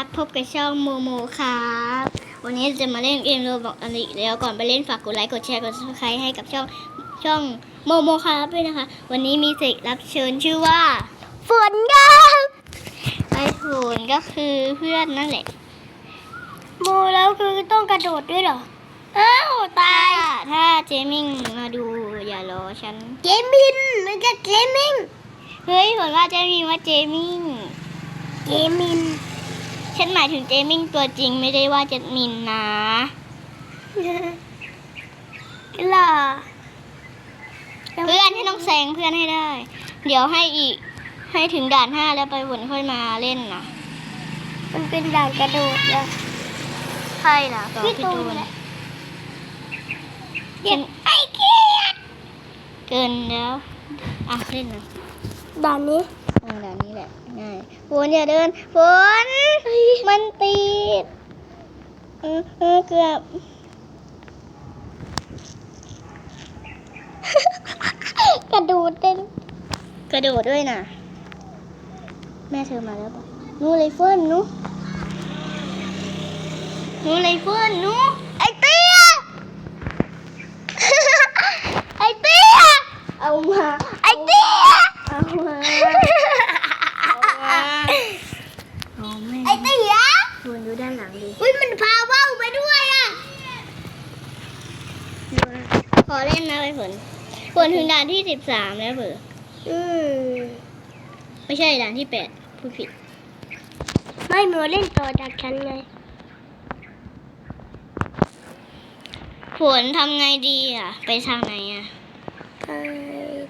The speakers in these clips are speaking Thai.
ครับพบกับช่องโมโมครับ วันนี้จะมาเล่นเกมโรบอกอันอีกแล้วก่อนไปเล่นฝากกดไลค์กดแชร์กดซับสไครต์ให้กับช่องช่องโมโมครับด้วยนะคะ วันนี้มีเสกรับเชิญชื่อว่าฝนครับไอ้ฝนก็คือเพื่อนนั่นแหละโมแล้วคือต้องกระโดดด้วยเหรออ้าวตาย ถ้าเจมิงมาดูอย่ารอฉันเกมมินมันจะเกมมิงเฮ้ยฝนว่าเจมิงว่าเจมิงเกมมิน ฉันหมายถึงเจมิงตัวจริงไม่ได้ว่าเจมินนะก็ล่ะเพื่อนให้น้องแซงเพื่อนให้ได้ เดี๋ยวให้อีก ให้ถึงด่านห้าแล้วไปวนค่อยมาเล่นนะมันเป็นด่านกระโดดแล้วใช่ล่ะต่อพี่พี่ตูตูนนแหละฉันไอ้เกียดเกินแล้ว อะเล่นนะด่านนี้เออด่านนี้แหละ ง่ายฝนอย่าเดินฝนมันติดเกือบกระโดดเต้นกระโดดด้วยนะแม่เธอมาแล้วปะนู้เลยเฟิร์นนู้นู้เลยเฟิร์นนู้ไอเตี้ย ไอเตี้ย เอามา ไอ้เตี้ย เอามาเอาแม่ ไอ้เตี้ย คุณดูด้านหลังดิ อุ้ย มันพาว่าวไปด้วยอะ ขอเล่นนะไปฝนฝนถึงด่านที่สิบสามแล้วเผออืมไม่ใช่ด่านที่แปดพูดผิด ไม่โมเล่นต่อจากฉันไงฝนทำไงดีอะ ไปทางไหนอะ ไป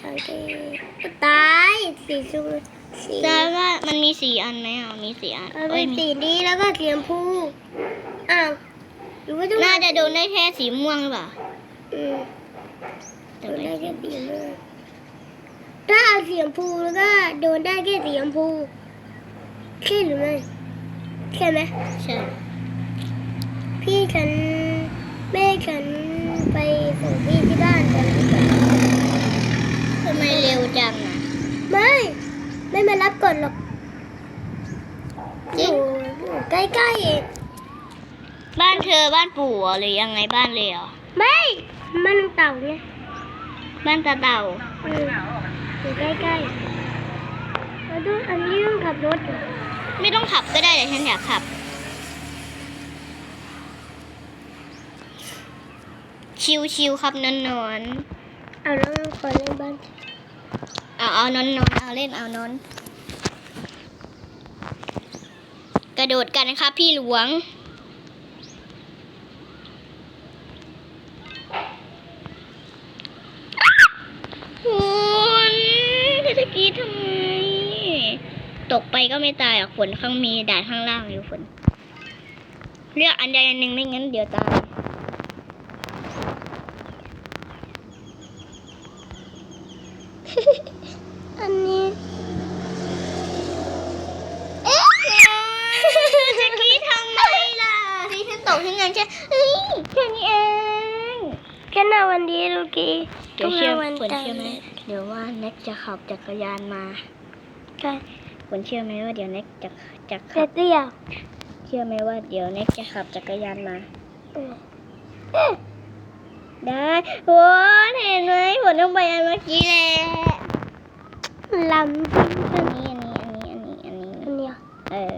ทางเตตายสีสู สีทราบว่ามันมีสี่อันไหมอะมีสี่อันเอาเอ้เป็ยนมีสีนี้แล้วก็สีชมพูอ้าวหรือว่าต้องน่าจะโดนได้แค่สีม่วงหรือเปล่าอืมแต่โดนไม่ได้แค่สีม่วงถ้าเอาสีชมพูแล้วก็โดนได้แค่สีชมพูใช่หรือไม่ใช่ไหมใช่พี่ฉันแม่ฉันไปส่งพี่ที่บ้านกันดีกว่าทำไมเร็วจังอะไม่ ไม่มารับก่อนหรอกจริงอยู่อยู่ใกล้ๆเองบ้านเธอบ้านปู่เหรอหรือยังไงบ้านเลยเหรอไม่ มันเต่าไงบ้านตาเต่าอืมอยู่ใกล้ๆแล้วดูอันนี้ต้องขับรถเหรอไม่ต้องขับก็ได้แต่ฉันอยากขับ ชิวๆครับนอนนอนเอาแล้วขอเล่นบ้านๆ เอาเอานอนนอนเอาเล่นเอานอน กระโดดกันนะครับพี่หลวง คุณจะกรีดทำไม ตกไปก็ไม่ตายหรอกฝนข้างมีด่านข้างล่างอยู่ฝน เลือกอันใดอันหนึ่งไม่งั้นเดี๋ยวตาย อันนี้ เอ๊ะจะกรีดทำไมล่ะที่ฉันตกที่นั่นใช่เฮ้ยแค่นี้เอง แค่หน้า วันดีลูกี้เดี๋ยวเชื่อทุกวันฝนจันทเชื่อไหมร์เดี๋ยวว่าแน็กจะขับจักรยานมาใช่ฝนเชื่อไหมว่าเดี๋ยวแน็กจะจะเสขับเตี้ยเชื่อไหมว่าเดี๋ยวแน็กจะขับจักรยานมาอืมได้ฝนเห็นไหมฝนต้องไปอันเมื่อกี้แหละลำอันนี้อันนี้อันนี้อันนี้อันนี้อันเนี้ยเออ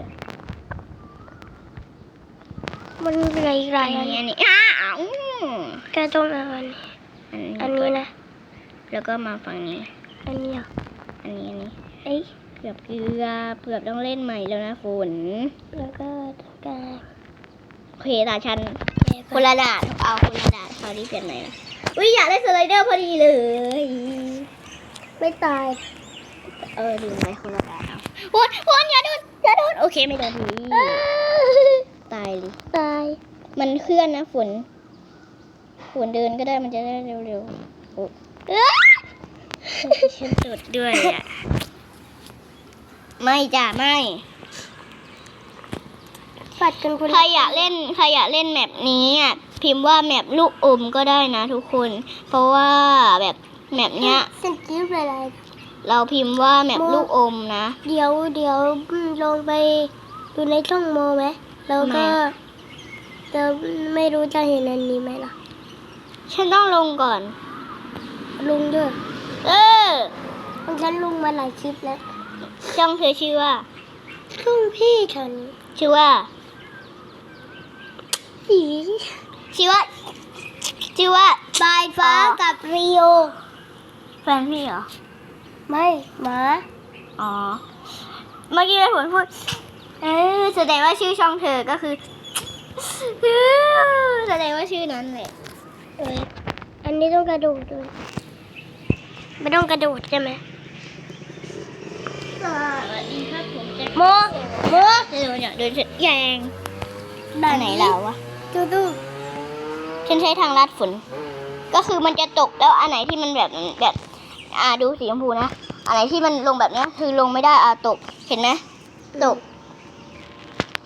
มันไรไรอันอันนี้เนี้อัยนนี้อ้าวก็ต้องเอาอันนี้อันนี้ อันนี้นะ แล้วก็มาฝั่งนี้ อันเนี้ยอันนี้อันนี้เอ้ยเกือบเกือบเกือบต้องเล่นใหม่แล้วนะฝนแล้วก็ต้องการโอเคตาฉันคนละด่านเอาคนละด่านคราวนี้เปลี่ยนใหม่ละอุ้ยอยากเล่นสไลเดอร์พอดีเลย ไม่ตาย เออลืมไปคนละด่านเอาวนวนอย่าโดนอย่าโดนโอเคไม่โดนดีตายเลยตาย มันเคลื่อนนะฝน ฝนเดินก็ได้มันจะได้เร็วๆโอ้ฉันจุดด้วยอะ ไม่จ้ะไม่ปัดกันคนใครอยากเล่นใครอยากเล่นแมปนี้อะพิมพ์ว่าแมปลูกอมก็ได้นะทุกคน เพราะว่าแบบแมปเนี้ยฉันกิ้วอะไรเราพิมพ์ว่าแมปลูกอมนะ เดี๋ยวเดี๋ยวลงไปดูในช่องโมไหมแล้วก็จะไม่รู้จะเห็นอันนี้ไหมล่ะ ฉันต้องลงก่อนลุงด้วย เออ ฉันลุงมาหลายคลิปแล้วช่องเธอชื่อว่าช่องพี่ฉันชื่อว่าสีชื่อว่าชื่อว่าปลายฟ้าอ๋อกับริโอ แฟนพี่เหรอ ไม่หมาอ๋อ เมื่อกี้แม่ฝนพูด เออแสดงว่าชื่อช่องเธอก็คือแสดงว่าชื่อนั้นแหละ เอ้ยอันนี้ต้องกระโดดด้วยไม่ต้องกระโดดใช่ไหมสวัสดีครับผมแจ็คโมโมเดี๋ยวเนี่ยเดินเสร็จแยงด้านไหนเราวะดูดูฉันใช้ทางลัดฝน ก็คือมันจะตกแล้วอันไหนที่มันแบบแบบ อ่าดูสีชมพูนะอันไหนที่มันลงแบบเนี้ยคือลงไม่ได้อ่าตกเห็นไหมตก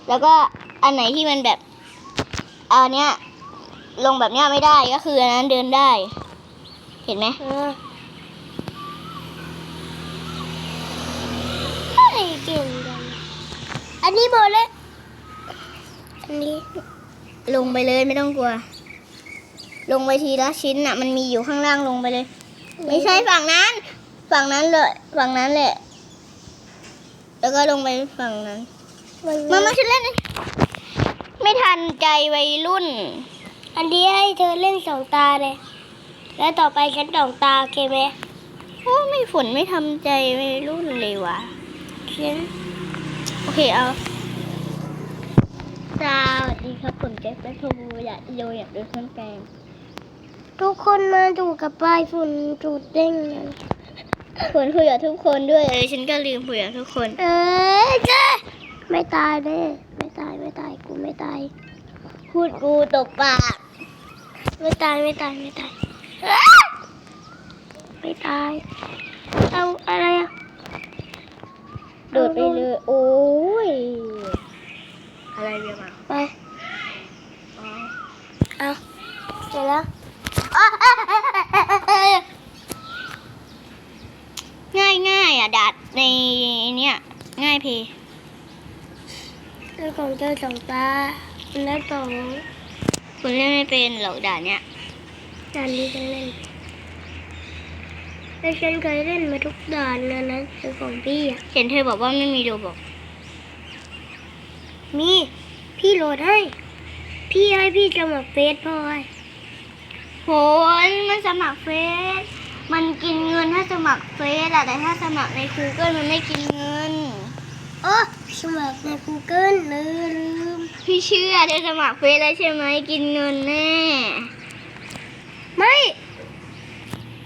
แล้วก็อันไหนที่มันแบบอันเนี้ย ลงแบบเนี้ยไม่ได้ก็คืออันนั้นเดินได้ เห็นไหมเออเฮ้ยเก่งจังอันนี้โมเลยอันนี้ ลงไปเลยไม่ต้องกลัว ลงไปทีละชิ้นอะ มันมีอยู่ข้างล่างลงไปเลย ไม่ใช่ฝั่งนั้น ฝั่งนั้นเลยฝั่งนั้นแหละ แล้วก็ลงไปฝั่งนั้นมันมามาฉันเล่นเลยไม่ทันใจวัยรุ่น อันนี้ให้เธอเล่นสองตาเลย แล้วต่อไปฉันสองตาโอเคไหมโอ้ไม่ฝนไม่ทำใจวัยรุ่นเลยว่ะฉันโอเคเอาสวัสดีครับผมแจ็คแบ็คโทบูอยากโยอยากดูเครื่องแปลงทุกคนมาดูกับปลายฝุ่นจูดเด้งเลยฝนคุยกับทุกคนด้วยเออฉันก็ลืมคุยกับทุกคน เอ้ยเจ้ไม่ตายเด้ไม่ตายไม่ตายกูไม่ตายพูดกูตกปาก ไม่ตายไม่ตายไม่ตายอ้าไม่ตาย เอาอะไรอะโดดไปเลย โอ้ย อะไรเรียกมาไปอ๋อเอาเสร็จแล้วง่ายง่ายๆอะดัดในเนี่ยง่ายเพเรื่องของเจ้าสองตาแล้วสอง คุณเล่นไม่เป็นหรอกด่านเนี้ยด่านนี้จะเล่นแต่ฉันเคยเล่นมาทุกด่านแล้วนะคือของพี่อะเห็นเธอบอกว่าไม่มีโรบอก มีพี่โหลดให้ พี่ให้พี่สมัครเฟซพ่อให้โหยมันสมัครเฟซมันกินเงินถ้าสมัครเฟซอะแต่ถ้าสมัครใน Google มันไม่กินเงินโอ้ สมัครใน Google ลืมลืมพี่เชื่อเธอสมัครเฟซแล้วใช่ไหมกินเงินแน่ ไม่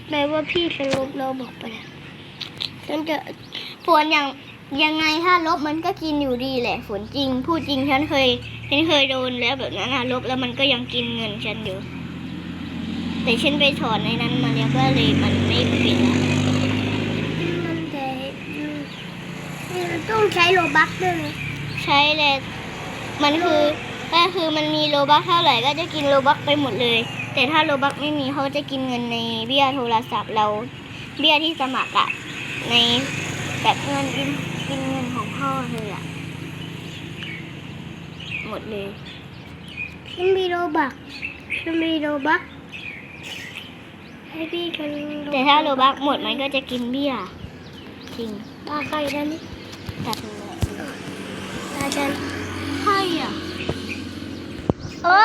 แปลว่าพี่ฉันลบเราบอกไปแล้วฉันจะฝนอย่างยังไงถ้าลบมันก็กินอยู่ดีแหละฝนจริง พูดจริงฉันเคยฉันเคยโดนแล้วแบบนั้นอะลบแล้วมันก็ยังกินเงินฉันอยู่ แต่ฉันไปถอนในนั้นมาแล้วก็เลยมันไม่ปิดละมันแต่อืม ต้องใช้โลบักด้วยไหมใช้เลยมันคือก็คือมันมีโลบักเท่าไหร่ก็จะกินโลบักไปหมดเลย แต่ถ้าโลบักไม่มีเขาจะกินเงินในเบี้ยโทรศัพท์เรา เบี้ยที่สมัครอะในแบบเงินกินกินเงินของพ่อเธออะหมดเลยฉันมีโลบักฉันมีโลบักให้พี่ฉันแต่ถ้าโลบักหมดมันก็จะกินเบี้ยจริงตาใครด้านนี้ ตัดเลยตาฉันใช่อะโอ้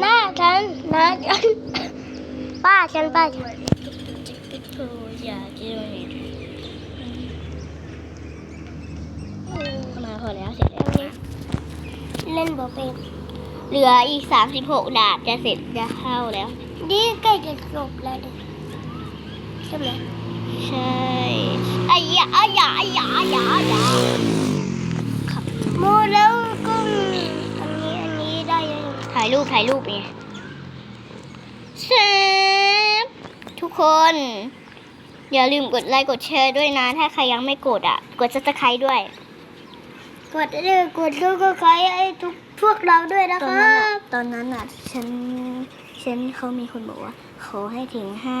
หน้าฉันหน้าฉันป้าฉันป้าฉันมาพอแล้วเสร็จแล้วนะเล่นบ่เป็นเหลืออีก36ดาบจะเสร็จจะเข้าแล้ว นี่ใกล้จะจบแล้วดิใช่ไหมใช่ อายะอายะอายะอายะอายะโมแล้วก็อันนี้อันนี้ได้ยังถ่ายรูปถ่ายรูปไงเซฟทุกคน อย่าลืมกดไลค์กดแชร์ด้วยนะ ถ้าใครยังไม่กดอะ กดซับสไครต์ด้วย กดเลยกดแล้วก็ใครให้ทุกพวกเราด้วยนะตคอนรันั้นอะบตอนนั้นอะฉันฉันเขามีคนบอกว่า ขอให้ถึงห้า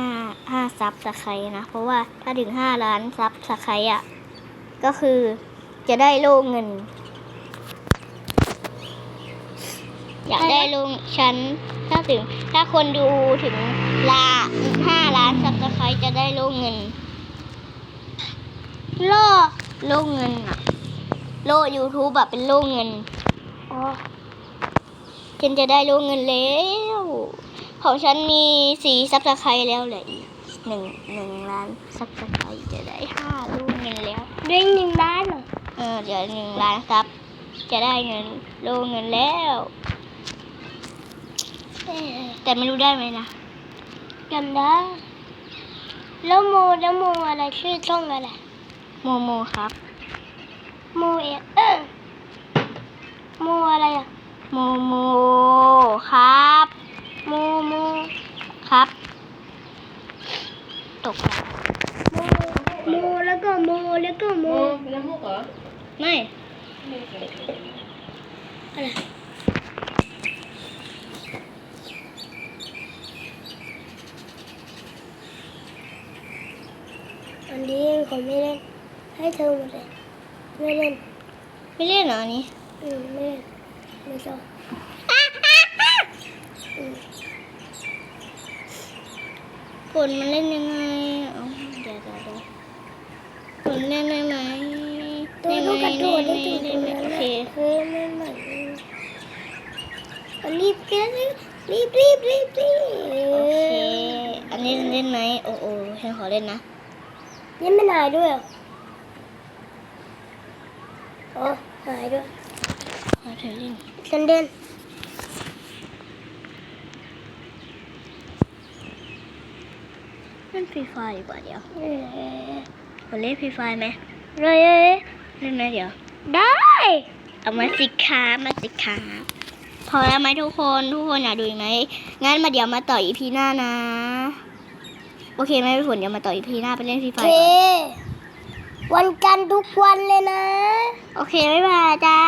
ห้าซับสไครต์นะ เพราะว่าถ้าถึงห้าล้านซับสไครต์อะ ก็คือจะได้โล่เงิน อยากได้ลงชั้นถ้าถึง ถ้าคนดูถึงลาห้าล้านซับสไครต์จะได้โล่เงินโล่โล่เงินอะโล่ YouTube แบบเป็นโล่เงินอ๋อฉันจะได้โล่เงินแล้ว ของฉันมีสี่ซับสไครต์แล้วเหลยหนึ่งหนึ่งล้านซับสไครต์จะได้ห้าโล่เงินแล้วได้หนึ่งล้านเหรอเออเดี๋ยวหนึ่งล้านซับ จะได้เงินโล่เงินแล้วเอ๊ะแต่ไม่รู้ได้ไหมนะจำได้ แล้วโมแล้วโมอะไรชื่อช่องอะไรโมโมครับ โมเอเออโมอะไรอะ โมโมครับ โมโม ครับ ตกแล้ว โมโมแล้วก็โมแล้วก็โม น้ำมูกเหรอ ไม่อะไรอันนี้เขาไม่เล่น ให้เธอหมดเลยไม่เล่น ไม่เล่นเหรออันนี้ อืมไม่เล่นไม่ชอบอืมฝนมันเล่นยังไง เอาเดี๋ยวเดี๋ยวเดี๋ยวฝนเล่นได้ไหม ตัวลูกกระโดดได้ได้ถึงไหมตรงได้ไหมนั้นโอเคเฮ้ยไม่เหมือนรีบแกรีบรีบรีบรีบรีบโอเคอันนี้เล่นไหมโอ้โอ้ฉันขอเล่นนะนี่ไม่หายด้วยเหรออ๋อหายด้วยขอเธอเล่นฉันเดินเล่นฟรีไฟดีกว่าเดี๋ยวเออขอเล่นฟรีไฟไหมเลย เล่นไหมเดี๋ยว ได้ เอามาสิคะมาสิคะพอแล้วไหมทุกคนทุกคนอยากดูอีกไหมงั้นมาเดี๋ยวมาต่ออีพีหน้านะ โอเคไหมพี่ฝนเดี๋ยวมาต่ออีพีหน้าไปเล่นฟรีไฟโอเค ก่อนวันจันทร์ทุกวันเลยนะ โอเคบ๊ายบายจ้า